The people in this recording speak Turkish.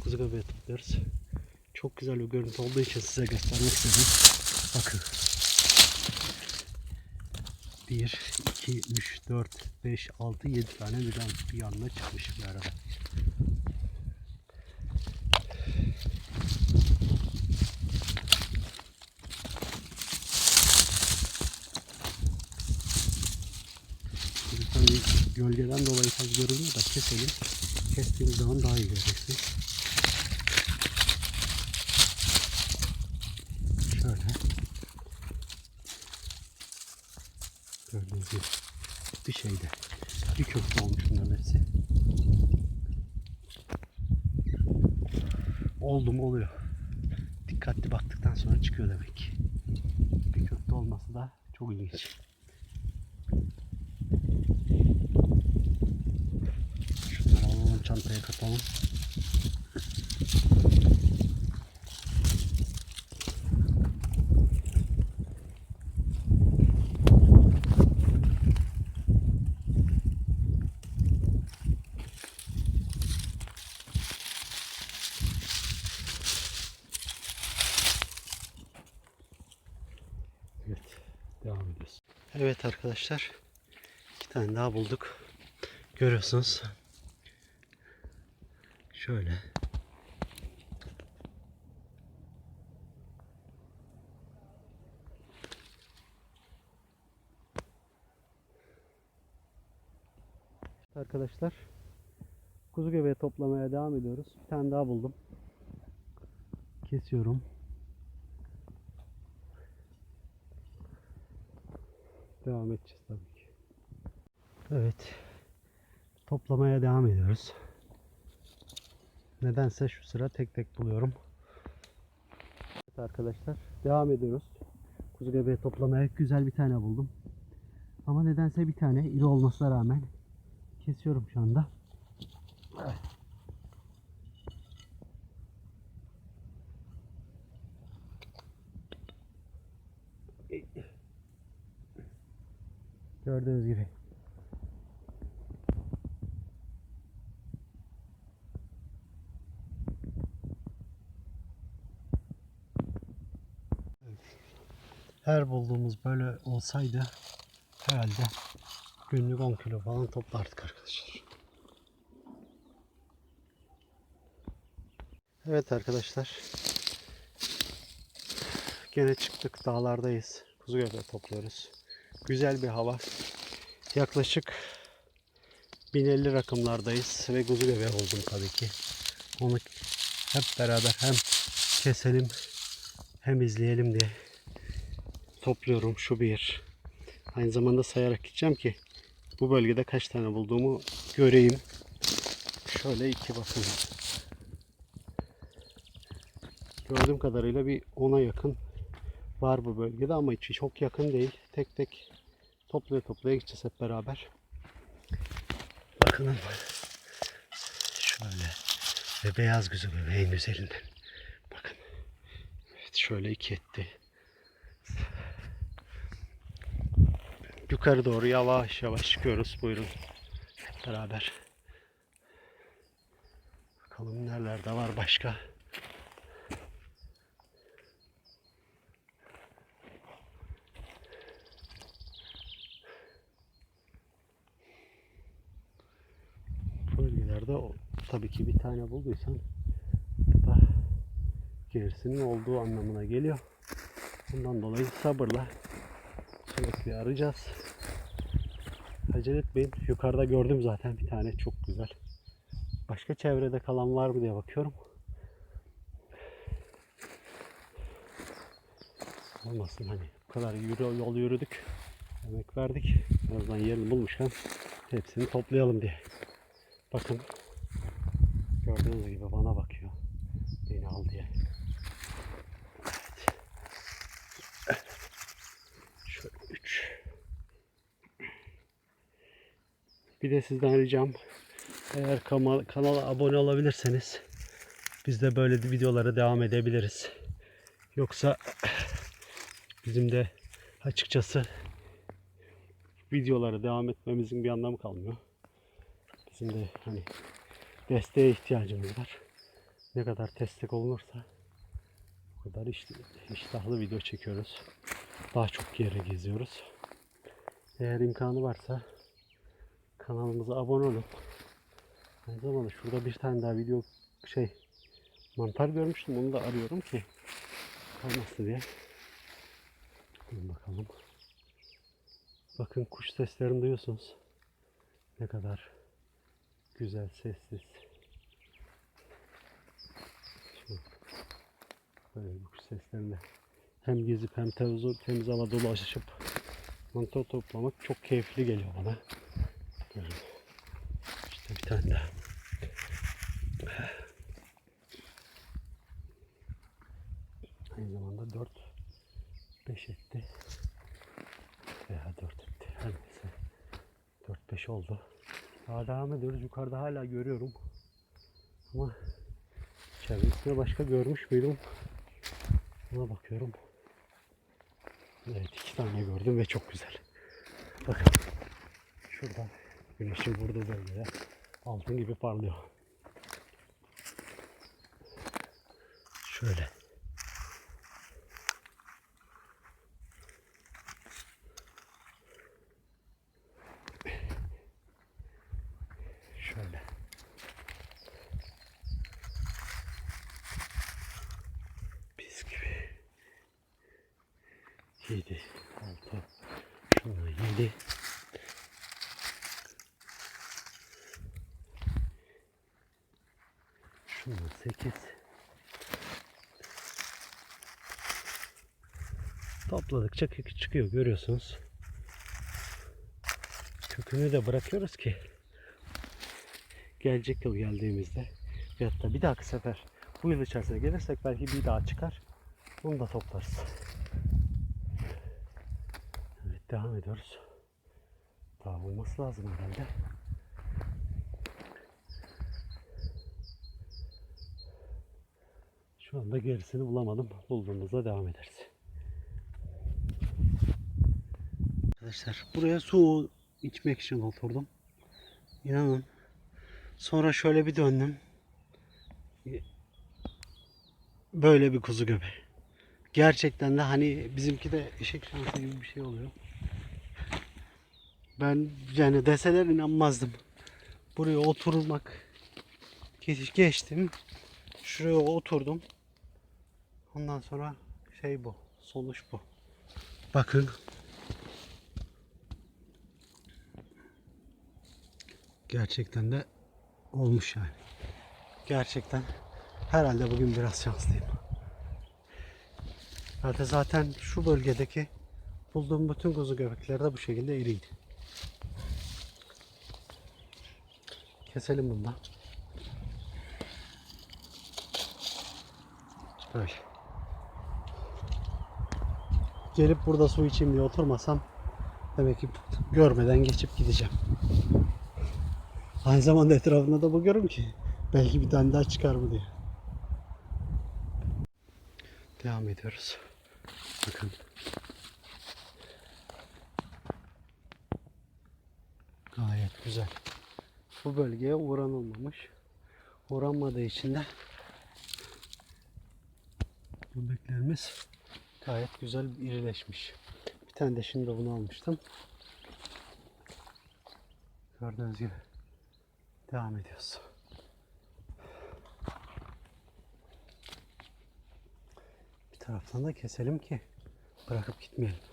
kuzu göbeği topluyoruz. Çok güzel bir görüntü olduğu için size göstermek istedim. Bakın. 1, 2, 3, 4, 5, 6, 7 tane birden bir yanına çıkmış bir tabii gölgeden dolayı tabii görünmüyor da keselim. Kestiğimiz zaman daha iyi göreceksiniz. Şöyle. Gördüğünüz gibi bir şeyde. Bir köfte olmuş bunların hepsi. Oldu mu oluyor. Dikkatli baktıktan sonra çıkıyor demek. Bir köfte olması da çok ilginç. Şunları alalım çantaya katalım. Evet, devam ediyoruz. Evet arkadaşlar, iki tane daha bulduk. Görüyorsunuz. Şöyle. Arkadaşlar, kuzu göbeği toplamaya devam ediyoruz. Bir tane daha buldum. Kesiyorum. Devam edeceğiz tabii ki. Evet. Toplamaya devam ediyoruz. Nedense şu sıra tek tek buluyorum. Evet arkadaşlar devam ediyoruz. Kuzu göbeği toplamaya güzel bir tane buldum. Ama nedense bir tane iri olmasına rağmen kesiyorum şu anda. Gördüğünüz gibi. Her bulduğumuz böyle olsaydı herhalde günlük 10 kilo falan toplardık arkadaşlar. Evet arkadaşlar. Gene çıktık dağlardayız. Kuzu göbeği topluyoruz. Güzel bir hava. Yaklaşık 1050 rakımlardayız ve kuzu göbeği buldum tabii ki. Onu hep beraber hem keselim hem izleyelim diye topluyorum. Şu bir. Aynı zamanda sayarak gideceğim ki bu bölgede kaç tane bulduğumu göreyim. Şöyle iki bakın. Gördüğüm kadarıyla bir 10'a yakın var bu bölgede ama içi çok yakın değil. Tek tek toplaya toplaya gideceğiz hep beraber. Bakın şöyle ve beyaz gözü bebeğin üzerinden. Bakın. Evet şöyle iki etti. Yukarı doğru yavaş yavaş çıkıyoruz. Buyurun. Hep beraber. Bakalım nerelerde var başka. O, tabii ki bir tane bulduysan gerisinin olduğu anlamına geliyor. Bundan dolayı sabırla sürekli arayacağız. Acele etmeyin. Yukarıda gördüm zaten bir tane çok güzel. Başka çevrede kalan var mı diye bakıyorum. Olmasın hani bu kadar yürü, yol yürüdük. Emek verdik. Azından yerini bulmuşken hepsini toplayalım diye. Bakın. Gördüğünüz gibi bana bakıyor. Beni al diye. Evet. Şöyle 3. Bir de sizden ricam eğer kanala abone olabilirseniz biz de böyle videolara devam edebiliriz. Yoksa bizim de açıkçası videolara devam etmemizin bir anlamı kalmıyor. Bizim de hani desteğe ihtiyacımız var. ne kadar destek olunursa o kadar iştahlı video çekiyoruz. Daha çok yere geziyoruz. Eğer imkanı varsa kanalımıza abone olun. Aynı zamanda şurada bir tane daha video şey mantar görmüştüm onu da arıyorum ki kalmasın diye. Dur bakalım. Bakın kuş seslerini duyuyorsunuz. Ne kadar güzel sessiz. Şu, böyle bir kuş seslerinde hem gezip hem temiz, temiz hava dolaşıp mantar toplamak çok keyifli geliyor bana. Görün. İşte bir tane daha. Aynı zamanda 4 5 etti. Veya 4 etti. Her neyse. 4 5 oldu. Daha devam ediyoruz. Yukarıda hala görüyorum. Ama çevresinde başka görmüş müydüm? Buna bakıyorum. Evet iki tane gördüm ve çok güzel. Bakın. Şurada güneşin vurduğu bölgede altın gibi parlıyor. Şöyle. 7, 6, şunlar 7. Şunlar 8. Topladıkça kökü çıkıyor görüyorsunuz. Kökünü de bırakıyoruz ki gelecek yıl geldiğimizde veyahut da bir dahaki sefer bu yıl içerisinde gelirsek belki bir daha çıkar. Bunu da toplarız. Devam ediyoruz. Daha olması lazım herhalde. Şu anda gerisini bulamadım. Bulduğumuzda devam ederiz. Arkadaşlar buraya su içmek için oturdum. İnanın Sonra şöyle bir döndüm. Böyle bir kuzu göbeği. Gerçekten de hani bizimki de eşek şansı gibi bir şey oluyor. Ben yani deseler inanmazdım. Buraya oturmak geç- geçtim. Şuraya oturdum. Ondan sonra şey bu. Sonuç bu. Bakın. Gerçekten de olmuş yani. Gerçekten herhalde bugün biraz şanslıyım. Zaten zaten şu bölgedeki bulduğum bütün kuzu göbekleri de bu şekilde iriydi. Keselim bundan. Böyle. Gelip burada su içeyim diye oturmasam demek ki görmeden geçip gideceğim. Aynı zamanda etrafında da bakıyorum ki belki bir tane daha çıkar mı diye. Devam ediyoruz. Bakın. Gayet güzel. Bu bölgeye uğranılmamış. Uğranmadığı için de böbeklerimiz gayet güzel irileşmiş. Bir tane de şimdi bunu almıştım. Gördüğünüz gibi. Devam ediyoruz. Bir taraftan da keselim ki bırakıp gitmeyelim.